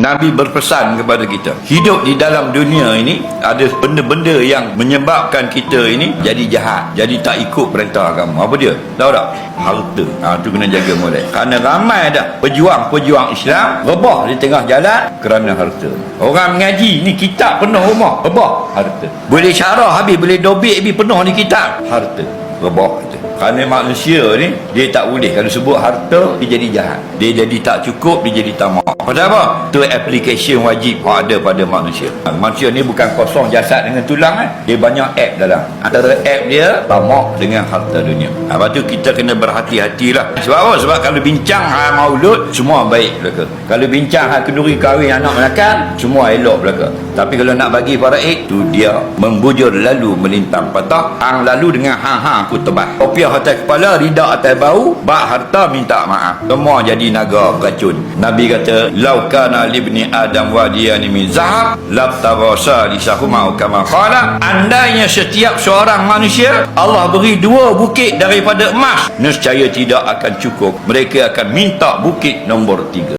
Nabi berpesan kepada kita hidup di dalam dunia ini ada benda-benda yang menyebabkan kita ini jadi jahat jadi tak ikut perintah agama. Apa dia? Tahu tak? Harta. Ha, tu kena jaga mulai kerana ramai dah pejuang-pejuang Islam rebah di tengah jalan kerana harta. Orang mengaji ni kitab penuh rumah rebah harta. Boleh syarah habis boleh dobik habis penuh ni kitab harta rebah itu kerana manusia ni dia tak boleh. Kalau sebut harta dia jadi jahat. Dia jadi tak cukup dia jadi tamak. Pasal apa? Tu application wajib ada pada manusia. Manusia ni bukan kosong jasad dengan tulang kan dia banyak app dalam. Antara app dia tamak dengan harta dunia. Lepas tu kita kena berhati-hatilah. Sebab apa? Sebab kalau bincang hal maulud semua baik belaka. Kalau bincang hal kenduri kahwin anak melakang semua elok belaka. Tapi kalau nak bagi faraid tu dia membujur lalu melintang patah. Hang lalu dengan hang-hang aku tebas. Kopiah atas kepala ridak atas bau bak harta minta maaf. Semua jadi naga beracun Nabi kata laukana libni adam wadiyani min zahab labtarasa lisahuma kama qala. Andainya setiap seorang manusia Allah beri dua bukit daripada emas nescaya tidak akan cukup. Mereka akan minta bukit nombor tiga